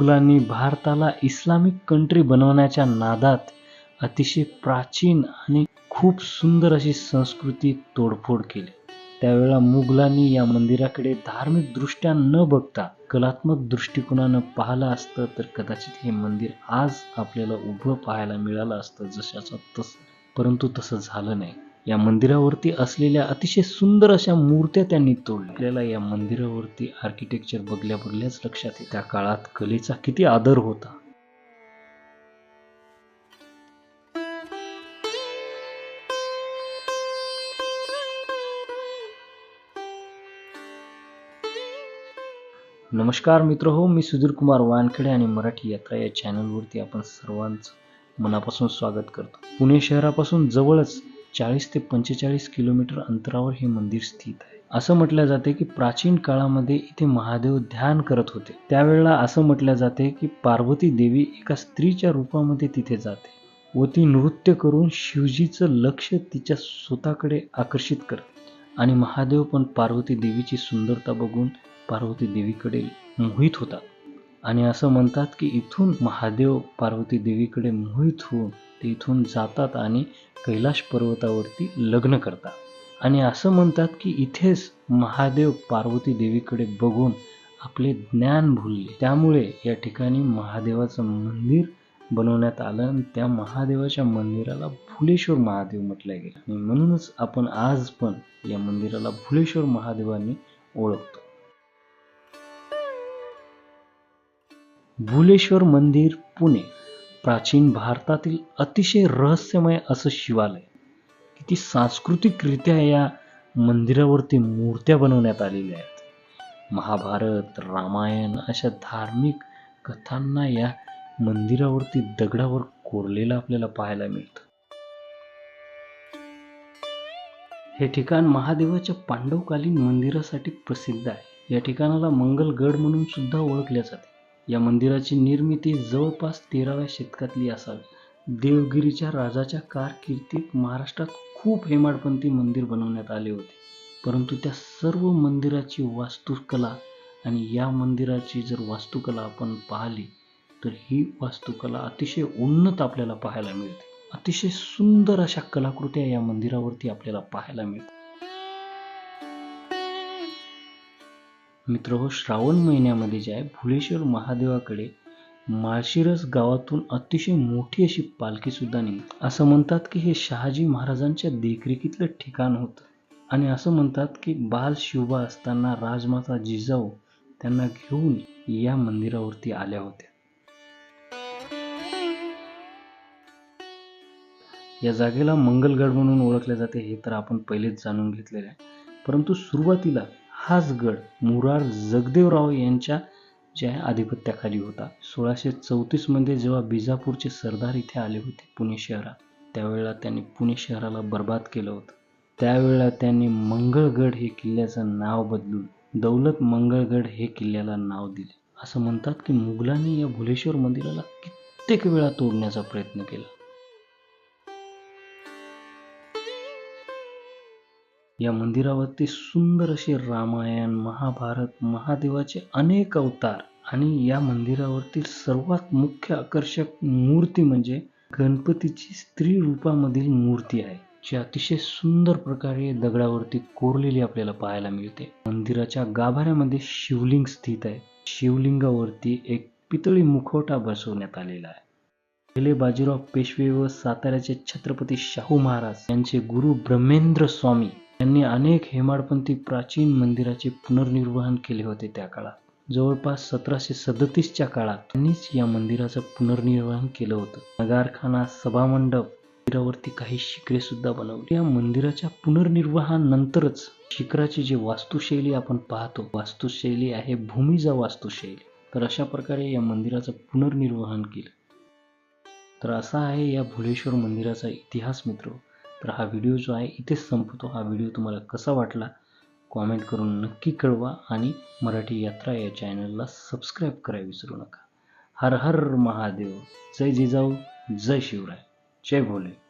मुघलांनी भारताला Islamic country बनवण्याच्या नादात अतिशय प्राचीन आणि खूप सुंदर अशी संस्कृती तोडफोड केली. त्यावेळेला मुघलांनी या मंदिराकडे धार्मिक दृष्ट्या न बघता कलात्मक दृष्टिकोनानं पाहिलं असतं तर कदाचित हे मंदिर आज आपल्याला उभं पाहायला मिळालं असतं जशाचं तसं. परंतु तसं झालं नाही. या मंदिरावरती असलेल्या अतिशय सुंदर अशा मूर्त्या त्यांनी तोडल्या आपल्याला या मंदिरावरती आर्किटेक्चर बघल्या बघल्याच लक्षात येते. त्या काळात कलेचा किती आदर होता. नमस्कार मित्र हो मी सुधीर कुमार वानखेडे आणि मराठी यात्रा या चॅनलवरती आपण सर्वांचं मनापासून स्वागत करतो. पुणे शहरापासून जवळच चाळीस ते पंचेचाळीस किलोमीटर अंतरावर हे मंदिर स्थित आहे. असं म्हटलं जाते की प्राचीन काळामध्ये इथे महादेव ध्यान करत होते. त्यावेळेला असं म्हटलं जाते की पार्वती देवी एका स्त्रीच्या रूपामध्ये तिथे जाते व ती नृत्य करून शिवजीचं लक्ष तिच्या स्वतःकडे आकर्षित करते. आणि महादेव पण पार्वती देवीची सुंदरता बघून पार्वती देवीकडे मोहित होतात. आणि असं म्हणतात की इथून महादेव पार्वती देवीकडे मोहित होऊन ते इथून जातात आणि कैलाश पर्वतावरती लग्न करतात. आणि असं म्हणतात की इथेच महादेव पार्वती देवीकडे बघून आपले ज्ञान भुलले. त्यामुळे या ठिकाणी महादेवाचं मंदिर बनवण्यात आलं आणि त्या महादेवाच्या मंदिराला भुलेश्वर महादेव म्हटलं गेलं. आणि म्हणूनच आपण आज पण या मंदिराला भुलेश्वर महादेवांनी ओळखतो. भुलेश्वर मंदिर पुणे. प्राचीन भारतातील अतिशय रहस्यमय असं शिवालय. किती सांस्कृतिकरित्या या मंदिरावरती मूर्त्या बनवण्यात आलेल्या आहेत. महाभारत रामायण अशा धार्मिक कथांना या मंदिरावरती दगडावर कोरलेलं आपल्याला पाहायला मिळतं. हे ठिकाण महादेवाच्या पांडवकालीन मंदिरासाठी प्रसिद्ध आहे. या ठिकाणाला मंगलगड म्हणून सुद्धा ओळखले जाते. या मंदिराची निर्मिती जवळपास तेराव्या शतकातली असावी. देवगिरीच्या राजाच्या कारकिर्दीत महाराष्ट्रात खूप हेमाडपंथी मंदिर बनवण्यात आले होते. परंतु त्या सर्व मंदिराची वास्तुकला आणि या मंदिराची जर वास्तुकला आपण पाहिली तर ही वास्तुकला अतिशय उन्नत आपल्याला पाहायला मिळते. अतिशय सुंदर अशा कलाकृत्या या मंदिरावरती आपल्याला पाहायला मिळतात. मित्र हो श्रावण महिन्यामध्ये जे आहे भुलेश्वर महादेवाकडे माळशिरस गावातून अतिशय मोठी अशी पालखी सुद्धा निघते. असं म्हणतात की हे शहाजी महाराजांच्या देखरेखीतलं ठिकाण होतं. आणि असं म्हणतात की बाल शिवबा असताना राजमाता जिजाऊ त्यांना घेऊन या मंदिरावरती आल्या होत्या. या जागेला मंगलगड म्हणून ओळखले जाते हे तर आपण पहिलेच जाणून घेतलेले आहे. परंतु सुरुवातीला हाच गड मुरार जगदेवराव यांच्या ज्या आधिपत्याखाली होता. सोळाशे चौतीसमध्ये जेव्हा बिजापूरचे सरदार इथे आले होते पुणे शहरात त्यावेळेला त्यांनी पुणे शहराला बर्बाद केलं होतं. त्यावेळेला त्यांनी मंगळगड हे किल्ल्याचं नाव बदलून दौलत मंगळगड हे किल्ल्याला नाव दिले. असं म्हणतात की मुघलांनी या भुलेश्वर मंदिराला कित्येक वेळा तोडण्याचा प्रयत्न केला. या मंदिरावरती सुंदर असे रामायण महाभारत महादेवाचे अनेक अवतार आणि या मंदिरावरती सर्वात मुख्य आकर्षक मूर्ती म्हणजे गणपतीची स्त्री रूपामधील मूर्ती आहे. जी अतिशय सुंदर प्रकारे दगडावरती कोरलेली आपल्याला पाहायला मिळते. मंदिराच्या गाभाऱ्यामध्ये शिवलिंग स्थित आहे. शिवलिंगावरती एक पितळी मुखवटा बसवण्यात आलेला आहे. पहिले बाजीराव पेशवे व साताऱ्याचे छत्रपती शाहू महाराज यांचे गुरु ब्रह्मेंद्र स्वामी यांनी अनेक हेमाडपंथी प्राचीन मंदिराचे पुनर्निर्वहन केले होते त्या काळात. जवळपास सतराशे सदतीसच्या काळात त्यांनीच या मंदिराचं पुनर्निर्वहन केलं होतं. नगारखाना सभामंडप मंदिरावरती काही शिखरे सुद्धा बनवली. या मंदिराच्या पुनर्निर्वाहानंतरच शिखराची जी वास्तुशैली आपण पाहतो वास्तुशैली आहे भूमीजा वास्तुशैली. तर अशा प्रकारे या मंदिराचं पुनर्निर्वहन केलं. तर असा आहे या भुलेश्वर मंदिराचा इतिहास मित्र. तर हा व्हिडिओ जो आहे इथेच संपतो. हा व्हिडिओ तुम्हाला कसा वाटला कॉमेंट करून नक्की कळवा आणि मराठी यात्रा या चॅनलला सबस्क्राईब करायला विसरू नका. हर हर महादेव. जय जिजाऊ. जय शिवराय. जय भोले.